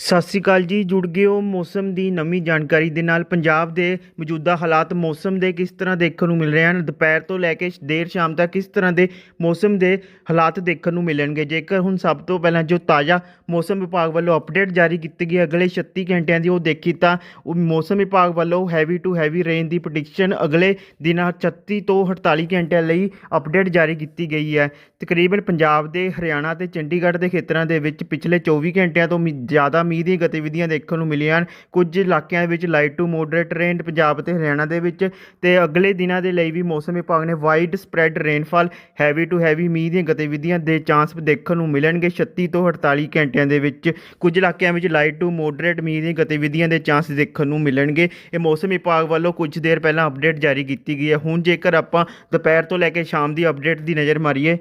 ਸਤਿ ਸ਼੍ਰੀ ਅਕਾਲ ਜੀ, ਜੁੜ ਗਏ ਹੋ ਮੌਸਮ ਦੀ ਨਵੀਂ ਜਾਣਕਾਰੀ ਦੇ ਨਾਲ। ਪੰਜਾਬ ਦੇ ਮੌਜੂਦਾ ਹਾਲਾਤ ਮੌਸਮ ਦੇ ਕਿਸ ਤਰ੍ਹਾਂ ਦੇਖਣ ਨੂੰ ਮਿਲ ਰਹੇ ਹਨ? ਦੁਪਹਿਰ ਤੋਂ ਲੈ ਕੇ ਦੇਰ ਸ਼ਾਮ ਤੱਕ ਕਿਸ ਤਰ੍ਹਾਂ ਦੇ ਮੌਸਮ ਦੇ ਹਾਲਾਤ ਦੇਖਣ ਨੂੰ ਮਿਲਣਗੇ? ਜੇਕਰ ਹੁਣ ਸਭ ਤੋਂ ਪਹਿਲਾਂ ਜੋ ਤਾਜ਼ਾ ਮੌਸਮ ਵਿਭਾਗ ਵੱਲੋਂ ਅਪਡੇਟ ਜਾਰੀ ਕੀਤੀ ਗਈ ਅਗਲੇ 36 ਘੰਟਿਆਂ ਦੀ ਉਹ ਦੇਖੀ ਤਾਂ ਉਹ ਮੌਸਮ ਵਿਭਾਗ ਵੱਲੋਂ ਹੈਵੀ ਟੂ ਹੈਵੀ ਰੇਨ ਦੀ ਪ੍ਰੈਡਿਕਸ਼ਨ ਅਗਲੇ ਦਿਨਾਂ 36 ਤੋਂ 48 ਘੰਟਿਆਂ ਲਈ ਅਪਡੇਟ ਜਾਰੀ ਕੀਤੀ ਗਈ ਹੈ। ਤਕਰੀਬਨ ਪੰਜਾਬ ਦੇ, ਹਰਿਆਣਾ ਤੇ ਚੰਡੀਗੜ੍ਹ ਦੇ ਖੇਤਰਾਂ ਦੇ ਵਿੱਚ ਪਿਛਲੇ 24 ਘੰਟਿਆਂ ਤੋਂ ਮੀ- ਜ਼ਿਆਦਾ ਮੀਂਹ ਦੀਆਂ ਗਤੀਵਿਧੀਆਂ ਦੇਖਣ ਨੂੰ ਮਿਲੀਆਂ ਹਨ। ਕੁਝ ਇਲਾਕਿਆਂ ਵਿੱਚ light to moderate rain Punjab ਤੇ ਹਰਿਆਣਾ ਦੇ ਵਿੱਚ ਤੇ ਅਗਲੇ ਦਿਨਾਂ ਦੇ ਲਈ ਵੀ ਮੌਸਮ ਵਿਭਾਗ ਨੇ widespread rainfall heavy to heavy ਮੀਂਹ ਦੀਆਂ ਗਤੀਵਿਧੀਆਂ ਦੇ ਚਾਂਸ ਦੇਖਣ ਨੂੰ ਮਿਲਣਗੇ 36 ਤੋਂ 48 ਘੰਟਿਆਂ ਦੇ ਵਿੱਚ। ਕੁਝ ਇਲਾਕਿਆਂ ਵਿੱਚ ਲਾਈਟ ਟੂ ਮੋਡਰੇਟ ਮੀਂਹ ਦੀਆਂ ਗਤੀਵਿਧੀਆਂ ਦੇ ਚਾਂਸ ਦੇਖਣ ਨੂੰ ਮਿਲਣਗੇ। ਇਹ ਮੌਸਮ ਵਿਭਾਗ ਵੱਲੋਂ ਕੁਝ ਦੇਰ ਪਹਿਲਾਂ ਅਪਡੇਟ ਜਾਰੀ ਕੀਤੀ ਗਈ ਹੈ। ਹੁਣ ਜੇਕਰ ਆਪਾਂ ਦੁਪਹਿਰ ਤੋਂ ਲੈ ਕੇ ਸ਼ਾਮ ਦੀ ਅਪਡੇਟ ਦੀ ਨਜ਼ਰ ਮਾਰੀਏ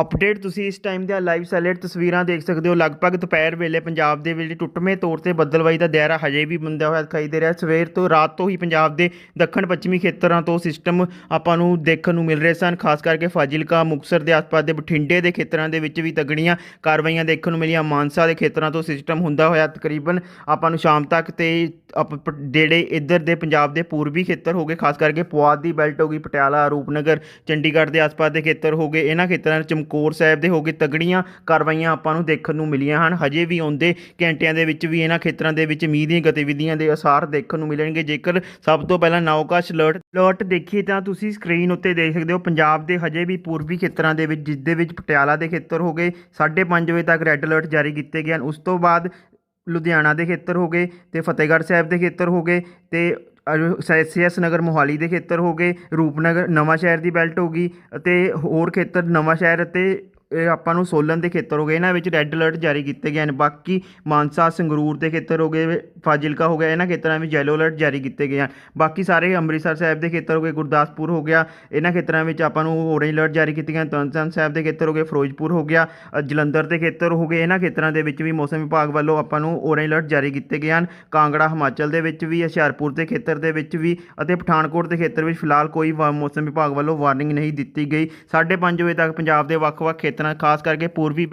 ਅਪਡੇਟ ਤੁਸੀਂ ਇਸ ਟਾਈਮ ਦੀਆਂ ਲਾਈਵ ਸੈਲੇਟ ਤਸਵੀਰਾਂ ਦੇਖ ਸਕਦੇ ਹੋ। ਲਗਭਗ ਦੁਪਹਿਰ ਵੇਲੇ ਪੰਜਾਬ ਦੇ ਵਿੱਚ ਟੁੱਟਵੇਂ ਤੌਰ ਤੇ ਬੱਦਲਵਾਈ ਦਾ ਦਾਇਰਾ ਹਜੇ ਵੀ ਬੰਦਾ ਹੋਇਆ ਦਿਖਾਈ ਦੇ ਰਿਹਾ। ਸਵੇਰ ਤੋਂ ਰਾਤ ਤੋਂ ਹੀ ਪੰਜਾਬ ਦੇ ਦੱਖਣ ਪੱਛਮੀ ਖੇਤਰਾਂ ਤੋਂ ਸਿਸਟਮ ਆਪਾਂ ਨੂੰ ਦੇਖਣ ਨੂੰ ਮਿਲ ਰਹੇ ਸਨ। ਖਾਸ ਕਰਕੇ ਫਾਜ਼ਿਲਕਾ ਮੁਕਸਰ ਦੇ ਆਸ-ਪਾਸ ਦੇ ਬਠਿੰਡੇ ਦੇ ਖੇਤਰਾਂ ਦੇ ਵਿੱਚ ਵੀ ਤਗੜੀਆਂ ਕਾਰਵਾਈਆਂ ਦੇਖਣ ਨੂੰ ਮਿਲੀਆਂ। ਮਾਨਸਾ ਦੇ ਖੇਤਰਾਂ ਤੋਂ ਸਿਸਟਮ ਹੁੰਦਾ ਹੋਇਆ ਤਕਰੀਬਨ ਆਪਾਂ ਨੂੰ ਸ਼ਾਮ ਤੱਕ ਤੇ ਆਪ- ਪ- ਜਿਹੜੇ ਇੱਧਰ ਦੇ ਪੰਜਾਬ ਦੇ ਪੂਰਬੀ ਖੇਤਰ ਹੋ ਗਏ, ਖਾਸ ਕਰਕੇ ਪੁਆਧ ਦੀ ਬੈਲਟ ਹੋ ਗਈ, ਪਟਿਆਲਾ, ਰੂਪਨਗਰ, ਚੰਡੀਗੜ੍ਹ ਦੇ ਆਸ-ਪਾਸ ਦੇ ਖੇਤਰ ਹੋ ਗਏ। ਇਹਨਾਂ ਖੇਤਰਾਂ ਚਮਕੌਰ ਸਾਹਿਬ ਦੇ ਹੋ ਗਏ ਤਗੜੀਆਂ ਕਾਰਵਾਈਆਂ ਆਪਾਂ ਨੂੰ ਦੇਖਣ ਨੂੰ ਮਿਲੀਆਂ ਹਨ। ਹਜੇ ਵੀ ਆਉਂਦੇ ਘੰਟਿਆਂ ਦੇ ਵਿੱਚ ਵੀ ਇਹਨਾਂ ਖੇਤਰਾਂ ਦੇ ਵਿੱਚ ਮੀਂਹ ਦੀਆਂ ਗਤੀਵਿਧੀਆਂ ਦੇ ਅਸਾਰ ਦੇਖਣ ਨੂੰ ਮਿਲਣਗੇ। ਜੇਕਰ ਸਭ ਤੋਂ ਪਹਿਲਾਂ ਨੌਕਾਸ਼ ਅਲਰਟ ਅਲਰਟ ਦੇਖੀਏ ਤਾਂ ਤੁਸੀਂ ਸਕਰੀਨ ਉੱਤੇ ਦੇਖ ਸਕਦੇ ਹੋ, ਪੰਜਾਬ ਦੇ ਹਜੇ ਵੀ ਪੂਰਬੀ ਖੇਤਰਾਂ ਦੇ ਵਿੱਚ, ਜਿਸ ਦੇ ਵਿੱਚ ਪਟਿਆਲਾ ਦੇ ਖੇਤਰ ਹੋ ਗਏ 5:30 ਵਜੇ ਤੱਕ ਰੈੱਡ ਅਲਰਟ ਜਾਰੀ ਕੀਤੇ ਗਏ ਹਨ। ਉਸ ਤੋਂ ਬਾਅਦ ਲੁਧਿਆਣਾ ਦੇ ਖੇਤਰ ਹੋ ਗਏ ਤੇ ਫਤਿਹਗੜ੍ਹ ਸਾਹਿਬ ਦੇ ਖੇਤਰ ਹੋ ਗਏ ਤੇ ਐਸ ਨਗਰ ਮੋਹਾਲੀ ਦੇ ਖੇਤਰ ਹੋ ਗਏ, ਰੂਪਨਗਰ ਨਵਾਂ ਸ਼ਹਿਰ ਦੀ ਬੈਲਟ ਹੋ ਗਈ ਅਤੇ ਹੋਰ ਖੇਤਰ ਨਵਾਂ ਸ਼ਹਿਰ ਅਤੇ ਆਪਾਂ ਨੂੰ ਸੋਲਨ ਦੇ ਖੇਤਰ ਹੋ ਗਏ, ਇਹਨਾਂ ਵਿੱਚ ਰੈੱਡ ਅਲਰਟ ਜਾਰੀ ਕੀਤੇ ਗਏ ਹਨ। ਬਾਕੀ ਮਾਨਸਾ, ਸੰਗਰੂਰ ਦੇ ਖੇਤਰ ਹੋ ਗਏ, ਫਾਜ਼ਿਲਕਾ ਹੋ ਗਿਆ, ਇਹਨਾਂ ਖੇਤਰਾਂ ਵਿੱਚ ਯੈਲੋ ਅਲਰਟ ਜਾਰੀ ਕੀਤੇ ਗਏ ਹਨ। ਬਾਕੀ ਸਾਰੇ ਅੰਮ੍ਰਿਤਸਰ ਸਾਹਿਬ ਦੇ ਖੇਤਰ ਹੋ ਗਏ, ਗੁਰਦਾਸਪੁਰ ਹੋ ਗਿਆ, ਇਹਨਾਂ ਖੇਤਰਾਂ ਵਿੱਚ ਆਪਾਂ ਨੂੰ ਔਰੇਂਜ ਅਲਰਟ ਜਾਰੀ ਕੀਤੇ ਗਏ ਹਨ ਤਰਨਤਾਰਨ ਸਾਹਿਬ ਦੇ ਖੇਤਰ ਹੋ ਗਏ, ਫਿਰੋਜ਼ਪੁਰ ਹੋ ਗਿਆ ਜਲੰਧਰ ਦੇ ਖੇਤਰ ਹੋ ਗਏ, ਇਹਨਾਂ ਖੇਤਰਾਂ ਦੇ ਵਿੱਚ ਵੀ ਮੌਸਮ ਵਿਭਾਗ ਵੱਲੋਂ ਆਪਾਂ ਨੂੰ ਔਰੇਂਜ ਅਲਰਟ ਜਾਰੀ ਕੀਤੇ ਗਏ ਹਨ। ਕਾਂਗੜਾ, ਹਿਮਾਚਲ ਦੇ ਵਿੱਚ ਵੀ, ਹੁਸ਼ਿਆਰਪੁਰ ਦੇ ਖੇਤਰ ਦੇ ਵਿੱਚ ਵੀ ਅਤੇ ਪਠਾਨਕੋਟ ਦੇ ਖੇਤਰ ਵਿੱਚ ਫਿਲਹਾਲ ਕੋਈ ਵਾ- ਮੌਸਮ ਵਿਭਾਗ ਵੱਲੋਂ ਵਾਰਨਿੰਗ ਨਹੀਂ ਦਿੱਤੀ ਗਈ। 5:30 ਵਜੇ ਤੱਕ ਪੰਜਾਬ ਦੇ ਵੱਖ-ਵੱਖ ਖੇਤਰਾਂ ਖਾਸ ਕਰਕੇ ਪੂਰਬੀ